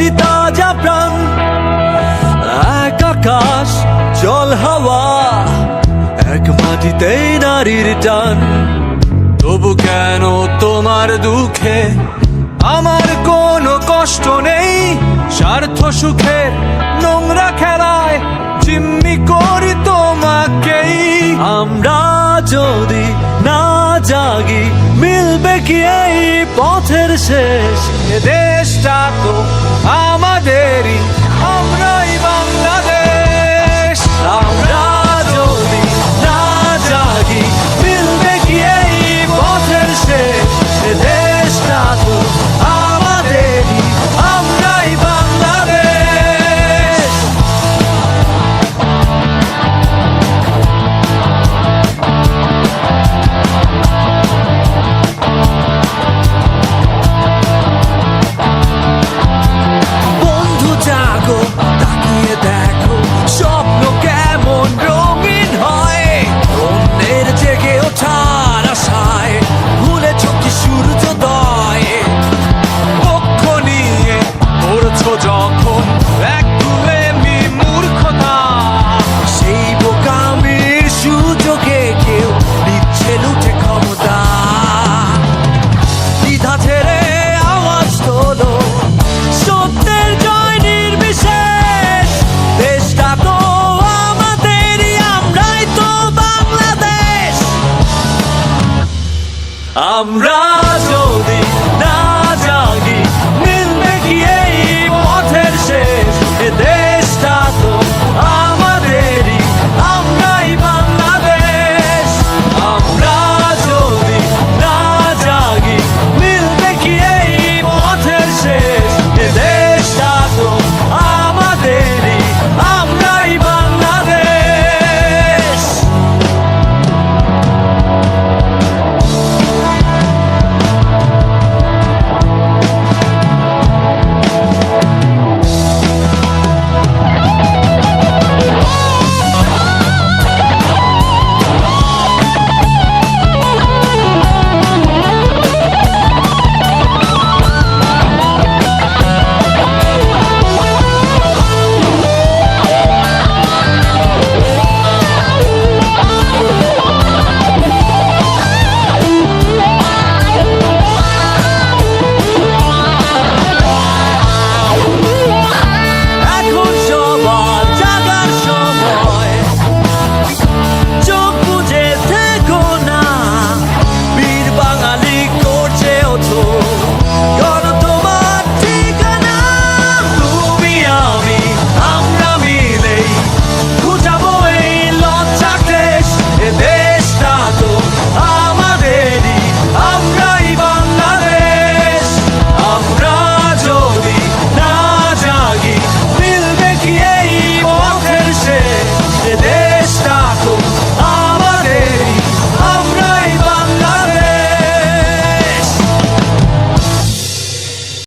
দুটি তাজা প্রাণ, এক আকাশ, জল, হাওয়া, এক মাটিতেই নারীর টান। তবু কেন তোমার দুঃখে আমার কোনো কষ্ট নেই? স্বার্থ সুখের নোংরা খেলায় জিম্মি করি তোমাকেই। আমরা যদি না জাগি, মিলবে কি এই পথের শেষ? দেশটা বাংলাদেশ আমরা যদি